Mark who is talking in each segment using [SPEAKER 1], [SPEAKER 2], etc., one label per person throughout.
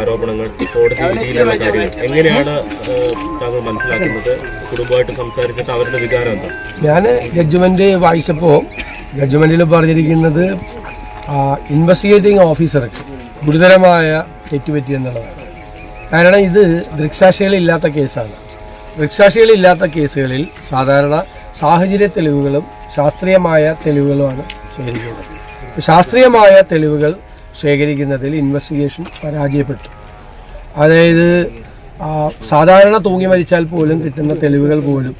[SPEAKER 1] ആരോപണങ്ങൾ കോടതി വിധിയിലുള്ള കാര്യങ്ങൾ. എങ്ങനെയാണ് താങ്കൾ മനസ്സിലാക്കുന്നത്? കുടുംബമായിട്ട് സംസാരിച്ചിട്ട് അവരുടെ വികാരം എന്താ?
[SPEAKER 2] ഞാൻ ജഡ്ജ്മെന്റ് വായിച്ചപ്പോൾ ജഡ്ജ്മെന്റിൽ പറഞ്ഞിരിക്കുന്നത് ഇൻവെസ്റ്റിഗേറ്റിംഗ് ഓഫീസർക്ക് ഗുരുതരമായ തെറ്റുപറ്റി എന്നുള്ളതാണ്. കാരണം ഇത് ദൃക്സാക്ഷികളില്ലാത്ത കേസാണ്. ദൃക്സാക്ഷികളില്ലാത്ത കേസുകളിൽ സാധാരണ സാഹചര്യ തെളിവുകളും ശാസ്ത്രീയമായ തെളിവുകളുമാണ് ശേഖരിക്കുന്നത് ശാസ്ത്രീയമായ തെളിവുകൾ ശേഖരിക്കുന്നതിൽ ഇൻവെസ്റ്റിഗേഷൻ പരാജയപ്പെട്ടു. അതായത് സാധാരണ തൂങ്ങി മരിച്ചാൽ പോലും കിട്ടുന്ന തെളിവുകൾ പോലും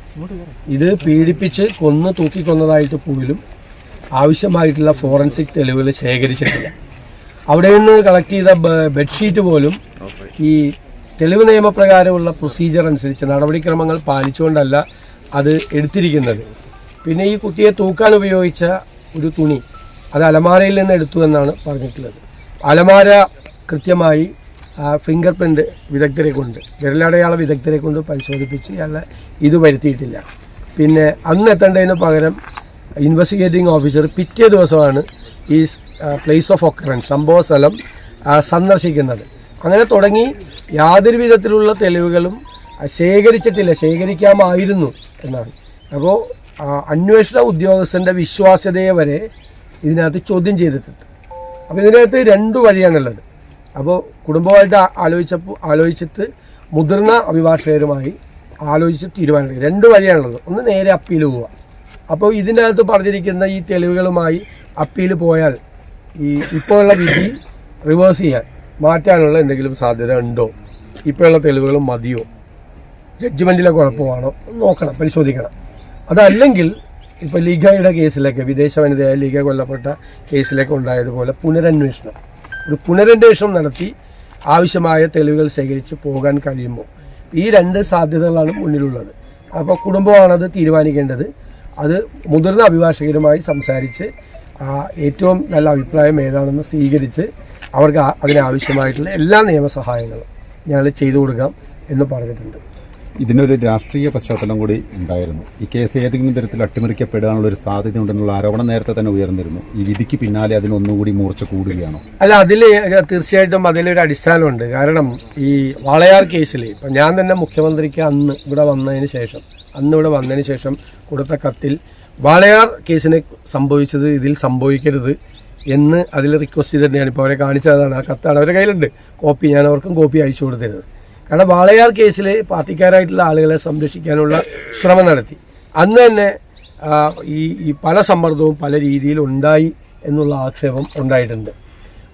[SPEAKER 2] ഇത് പീഡിപ്പിച്ച് കൊന്ന് തൂക്കിക്കൊന്നതായിട്ട് പോലും ആവശ്യമായിട്ടുള്ള ഫോറൻസിക് തെളിവുകൾ ശേഖരിച്ചിട്ടില്ല. അവിടെ നിന്ന് കളക്ട് ചെയ്ത ബെഡ്ഷീറ്റ് പോലും ഈ തെളിവ് നിയമപ്രകാരമുള്ള പ്രൊസീജിയർ അനുസരിച്ച് നടപടിക്രമങ്ങൾ പാലിച്ചുകൊണ്ടല്ല അത് എടുത്തിരിക്കുന്നത്. പിന്നെ ഈ കുട്ടിയെ തൂക്കാൻ ഉപയോഗിച്ച ഒരു തുണി അത് അലമാരയിൽ നിന്ന് എടുത്തു എന്നാണ് പറഞ്ഞിട്ടുള്ളത്. അലമാര കൃത്യമായി ഫിംഗർ പ്രിന്റ് വിദഗ്ധരെ കൊണ്ട് വിരലടയാള വിദഗ്ധരെ കൊണ്ട് പരിശോധിപ്പിച്ച് അയാളെ ഇത് വരുത്തിയിട്ടില്ല. പിന്നെ അന്ന് എത്തേണ്ടതിന് പകരം ഇൻവെസ്റ്റിഗേറ്റിംഗ് ഓഫീസർ പിറ്റേ ദിവസമാണ് ഈ പ്ലേസ് ഓഫ് ഒക്കറൻസ് സംഭവ സ്ഥലം സന്ദർശിക്കുന്നത്. അങ്ങനെ തുടങ്ങി യാതൊരു വിധത്തിലുള്ള തെളിവുകളും ശേഖരിച്ചിട്ടില്ല ശേഖരിക്കാമായിരുന്നു എന്നാണ്. അപ്പോൾ അന്വേഷണ ഉദ്യോഗസ്ഥന്റെ വിശ്വാസ്യതയെ വരെ ഇതിനകത്ത് ചോദ്യം ചെയ്തിട്ടുണ്ട്. അപ്പോൾ ഇതിനകത്ത് രണ്ട് വഴിയാണുള്ളത്. അപ്പോൾ കുടുംബമായിട്ട് ആലോചിച്ചപ്പോൾ ആലോചിച്ചിട്ട് മുതിർന്ന അഭിഭാഷകരുമായി ആലോചിച്ച് തീരുമാനമെടുക്കുക. രണ്ട് വഴിയാണുള്ളത്. ഒന്ന് നേരെ അപ്പീൽ പോവുക. അപ്പോൾ ഇതിന്റെ അകത്ത് പറഞ്ഞിരിക്കുന്ന ഈ തെളിവുകളുമായി അപ്പീൽ പോയാൽ ഈ ഇപ്പോഴുള്ള വിധി റിവേഴ്സ് ചെയ്യാൻ മാറ്റാനുള്ള എന്തെങ്കിലും സാധ്യത ഉണ്ടോ? ഇപ്പോഴുള്ള തെളിവുകളും മതിയോ? ജഡ്ജ്മെന്റിലെ കുഴപ്പമാണോ? നോക്കണം പരിശോധിക്കണം. അതല്ലെങ്കിൽ ഇപ്പോൾ ലിഗയുടെ കേസിലൊക്കെ വിദേശ വനിതയായ ലിഗ കൊല്ലപ്പെട്ട കേസിലൊക്കെ ഉണ്ടായതുപോലെ പുനരന്വേഷണം. ഒരു പുനരന്വേഷണം നടത്തി ആവശ്യമായ തെളിവുകൾ ശേഖരിച്ച് പോകാൻ കഴിയുമ്പോൾ ഈ രണ്ട് സാധ്യതകളാണ് മുന്നിലുള്ളത്. അപ്പോൾ കുടുംബമാണത് തീരുമാനിക്കേണ്ടത്. അത് മുതിർന്ന അഭിഭാഷകരുമായി സംസാരിച്ച് ഏറ്റവും നല്ല അഭിപ്രായം ഏതാണെന്ന് സ്വീകരിച്ച് അവർക്ക് അതിനാവശ്യമായിട്ടുള്ള എല്ലാ നിയമസഹായങ്ങളും ഞങ്ങൾ ചെയ്തു കൊടുക്കാം എന്ന് പറഞ്ഞിട്ടുണ്ട്.
[SPEAKER 3] ഇതിനൊരു രാഷ്ട്രീയ പശ്ചാത്തലം കൂടി ഉണ്ടായിരുന്നു. ഈ കേസ് ഏതെങ്കിലും തരത്തിൽ അട്ടിമറിക്കപ്പെടാനുള്ള ഒരു സാധ്യത ഉണ്ടെന്നുള്ള ആരോപണം നേരത്തെ തന്നെ ഉയർന്നിരുന്നു. ഈ വിധിക്ക് പിന്നാലെ അതിനൊന്നുകൂടി മൂർച്ച കൂടുകയാണോ.
[SPEAKER 2] അല്ല അതിൽ തീർച്ചയായിട്ടും അതിലൊരു അടിസ്ഥാനമുണ്ട്. കാരണം ഈ വാളയാർ കേസിൽ ഇപ്പം ഞാൻ തന്നെ മുഖ്യമന്ത്രിക്ക് അന്ന് ഇവിടെ വന്നതിന് ശേഷം അന്ന് ഇവിടെ വന്നതിന് ശേഷം കൊടുത്ത കത്തിൽ വാളയാർ കേസിന് സംഭവിച്ചത് ഇതിൽ സംഭവിക്കരുത് എന്ന് അതിൽ റിക്വസ്റ്റ് ചെയ്തിട്ട് ഞാനിപ്പോൾ അവരെ കാണിച്ചതാണ്. ആ കത്താണ് അവരുടെ കയ്യിലുണ്ട്. കോപ്പി ഞാൻ അവർക്കും കോപ്പി അയച്ചു കൊടുത്തിരുന്നത് കാരണം വാളയാർ കേസിൽ പാർട്ടിക്കാരായിട്ടുള്ള ആളുകളെ സംരക്ഷിക്കാനുള്ള ശ്രമം നടത്തി. അന്ന് തന്നെ ഈ ഈ പല സമ്മർദ്ദവും പല രീതിയിൽ ഉണ്ടായി എന്നുള്ള ആക്ഷേപം ഉണ്ടായിട്ടുണ്ട്.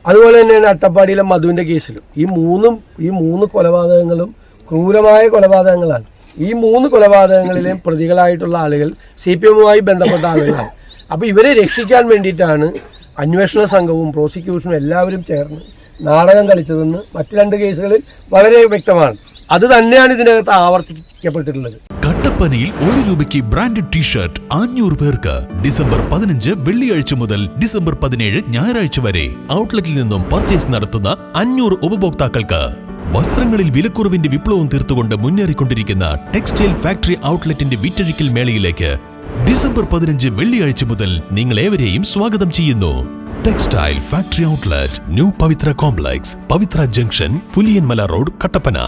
[SPEAKER 2] അതുപോലെ തന്നെയാണ് അട്ടപ്പാടിയിലെ മധുവിന്റെ കേസിലും. ഈ മൂന്നും ഈ മൂന്ന് കൊലപാതകങ്ങളും ക്രൂരമായ കൊലപാതകങ്ങളാണ്. ഈ മൂന്ന് കൊലപാതകങ്ങളിലെയും പ്രതികളായിട്ടുള്ള ആളുകൾ സി പി എമ്മുമായി ബന്ധപ്പെട്ട ആളുകളാണ്. അപ്പോൾ ഇവരെ രക്ഷിക്കാൻ വേണ്ടിയിട്ടാണ് അന്വേഷണ സംഘവും പ്രോസിക്യൂഷനും എല്ലാവരും ചേർന്ന് നാടകം കളിച്ചതെന്ന് മറ്റു രണ്ട് കേസുകളിൽ വളരെ വ്യക്തമാണ്. അത് തന്നെയാണ് ഇതിനകത്ത് ആവർത്തിക്കപ്പെട്ടിട്ടുള്ളത്.
[SPEAKER 4] കട്ടപ്പനയിൽ ഒരു രൂപയ്ക്ക് ബ്രാൻഡഡ് ടീഷർട്ട് അഞ്ഞൂറ് പേർക്ക് ഡിസംബർ പതിനഞ്ച് വെള്ളിയാഴ്ച മുതൽ ഡിസംബർ പതിനേഴ് ഞായറാഴ്ച വരെ ഔട്ട്ലെറ്റിൽ നിന്നും പർച്ചേസ് നടത്തുന്ന അഞ്ഞൂറ് ഉപഭോക്താക്കൾക്ക് വസ്ത്രങ്ങളിൽ വിലക്കുറവിന്റെ വിപ്ലവം തീർത്തുകൊണ്ട് മുന്നേറിക്കൊണ്ടിരിക്കുന്ന ടെക്സ്റ്റൈൽ ഫാക്ടറി ഔട്ട്ലെറ്റിന്റെ വിറ്റഴിക്കൽ മേളയിലേക്ക് ഡിസംബർ പതിനഞ്ച് വെള്ളിയാഴ്ച മുതൽ നിങ്ങൾ ഏവരെയും സ്വാഗതം ചെയ്യുന്നു. Textile factory outlet new Pavitra complex Pavitra junction Puliyanmala road Kattappana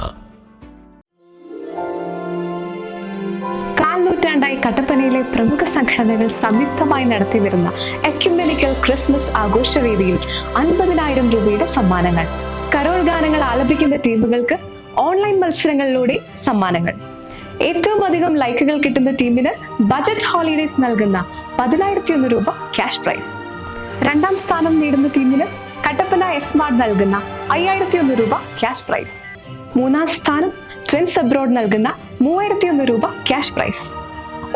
[SPEAKER 5] കട്ടപ്പനയിലെ പ്രമുഖ സംഘടനകൾ സംയുക്തമായി നടത്തിവരുന്ന എക്യുമെനിക്കൽ ക്രിസ്മസ് ആഘോഷവേദിയിൽ അൻപതിനായിരം രൂപയുടെ സമ്മാനങ്ങൾ. കരോൾ ഗാനങ്ങൾ ആലപിക്കുന്ന ടീമുകൾക്ക് ഓൺലൈൻ മത്സരങ്ങളിലൂടെ സമ്മാനങ്ങൾ. ഏറ്റവും അധികം ലൈക്കുകൾ കിട്ടുന്ന ടീമിന് ബജറ്റ് ഹോളിഡേസ് നൽകുന്ന പതിനായിരത്തി ഒന്ന് രൂപ ക്യാഷ് പ്രൈസ്. രണ്ടാം സ്ഥാനം നേടുന്ന ടീമിന് കട്ടപ്പന എസ് സ്മാർട്ട് നൽകുന്ന അയ്യായിരത്തി ഒന്ന് രൂപ ക്യാഷ് പ്രൈസ് മൂന്നാം സ്ഥാനം ട്രെൻസ് അബ്രോഡ് നൽകുന്ന മൂവായിരത്തി ഒന്ന് രൂപ ക്യാഷ് പ്രൈസ്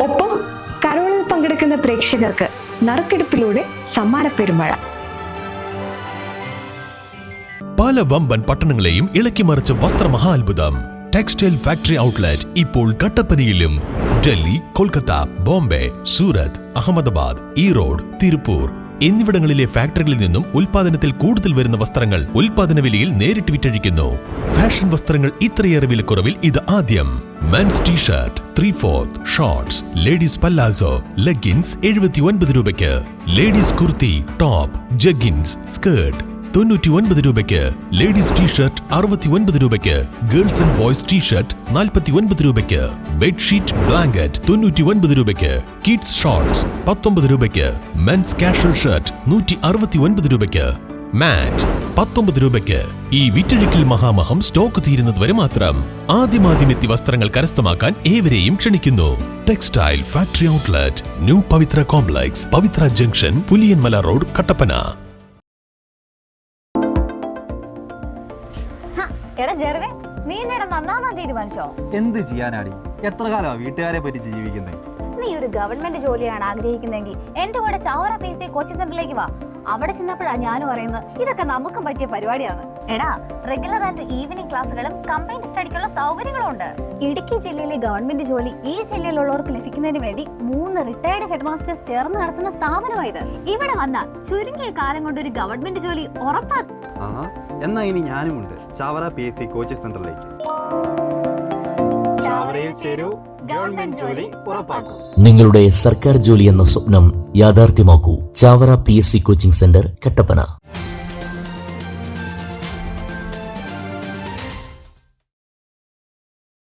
[SPEAKER 5] ഒപ്പം കരോളിൽ പങ്കെടുക്കുന്ന പ്രേക്ഷകർക്ക് നറുക്കെടുപ്പിലൂടെ സമ്മാന പെരുമഴ.
[SPEAKER 4] പല വമ്പൻ പട്ടണങ്ങളെയും ഇളക്കി മറിച്ച വസ്ത്രമഹാത്ഭുതം. ടെക്സ്റ്റൈൽ ഫാക്ടറി ഔട്ട്ലെറ്റ് ഇപ്പോൾ കട്ടപ്പനയിലും. ഡൽഹി കൊൽക്കത്ത ബോംബെ സൂറത്ത് അഹമ്മദാബാദ് ഈറോഡ് തിരുപ്പൂർ. എന്നിവിടങ്ങളിലെ ഫാക്ടറികളിൽ നിന്നും ഉൽപാദനത്തിൽ കൂടുതൽ വരുന്ന വസ്ത്രങ്ങൾ ഉൽപാദന വിലയിൽ നേരിട്ട് വിറ്റഴിക്കുന്നു. ഫാഷൻ വസ്ത്രങ്ങൾ ഇത്രയേറെ വിലക്കുറവിൽ ഇത് ആദ്യം. Men's t shirt three fourth shorts ladies palazzo leggings എഴുപത്തി ഒൻപത് രൂപയ്ക്ക്. Ladies kurti top jeggings skirt തൊണ്ണൂറ്റി ഒൻപത് രൂപയ്ക്ക്. ലേഡീസ് ടീഷർട്ട് അറുപത്തി ഒൻപത് രൂപയ്ക്ക്. ഗേൾസ് ആൻഡ് ബോയ്സ് ടീഷർട്ട് നാൽപ്പത്തി ഒൻപത് രൂപയ്ക്ക്. ബെഡ്ഷീറ്റ് ബ്ലാങ്കറ്റ് തൊണ്ണൂറ്റി ഒൻപത് രൂപയ്ക്ക്. കിഡ്സ് ഷോർട്സ് പത്തൊമ്പത് രൂപയ്ക്ക്. മെൻസ് കാഷ്വൽ ഷർട്ട് നൂറ്റി അറുപത്തി ഒൻപത് രൂപയ്ക്ക്. മാറ്റ് പത്തൊമ്പത് രൂപയ്ക്ക്. ഈ വിറ്റഴിക്കൽ മഹാമഹം സ്റ്റോക്ക് തീരുന്നത് വരെ മാത്രം ആദ്യമാദ്യമെത്തി വസ്ത്രങ്ങൾ കരസ്ഥമാക്കാൻ ഏവരെയും ക്ഷണിക്കുന്നു. Textile factory outlet new Pavitra complex Pavitra junction Puliyanmala road Kattappana.
[SPEAKER 6] എടാ നീ എന്നേടെ നന്നാവാൻ തീരുമാനിച്ചോ?
[SPEAKER 7] എന്ത് ചെയ്യാനാടി? എത്ര കാലമാ വീട്ടുകാരെ പറ്റി ജീവിക്കുന്നത്
[SPEAKER 6] നീ ഒരു ഗവൺമെന്റ് ജോലിയാണ് ആഗ്രഹിക്കുന്നതെങ്കിൽ എന്റെ കൂടെ ചാവറ പി സി കോച്ചിങ് സെന്ററിലേക്ക് വാ. അവിടെ ചെന്നപ്പോഴാ ഞാൻ പറയുന്നത് ഇതൊക്കെ നമുക്കും പറ്റിയ പരിപാടിയാണ്. എടാ റെഗുലർ ആൻഡ് ഈവനിങ് ക്ലാസ്സുകളും കമ്പൈൻഡ് സ്റ്റഡിക്കുള്ള സൗകര്യങ്ങളും ഉണ്ട്. ഇടുക്കി ജില്ലയിലെ ഗവൺമെന്റ് ജോലി ഈ ജില്ലയിലുള്ളവർക്ക് ലഭിക്കുന്നതിന് വേണ്ടി മൂന്ന് റിട്ടയർഡ് ഹെഡ് മാസ്റ്റേഴ്സ് ചേർന്ന് നടത്തുന്ന സ്ഥാപനമായത് ഇവിടെ വന്ന ചുരുങ്ങിയ കാലം കൊണ്ട് ഒരു ഗവൺമെന്റ് ജോലി ഉറപ്പാക്കും
[SPEAKER 7] എന്നാ ഇനി ഞാനുമുണ്ട്. Chavara P S C coaching സെന്ററിലേക്ക് ചാവറയിൽ ചേരൂ. ഗവൺമെന്റ് ജോലി ഉറപ്പാക്കും.
[SPEAKER 8] നിങ്ങളുടെ സർക്കാർ ജോലി എന്ന സ്വപ്നം യാഥാർത്ഥ്യമാക്കൂ. Chavara P S C coaching centre Kattappana.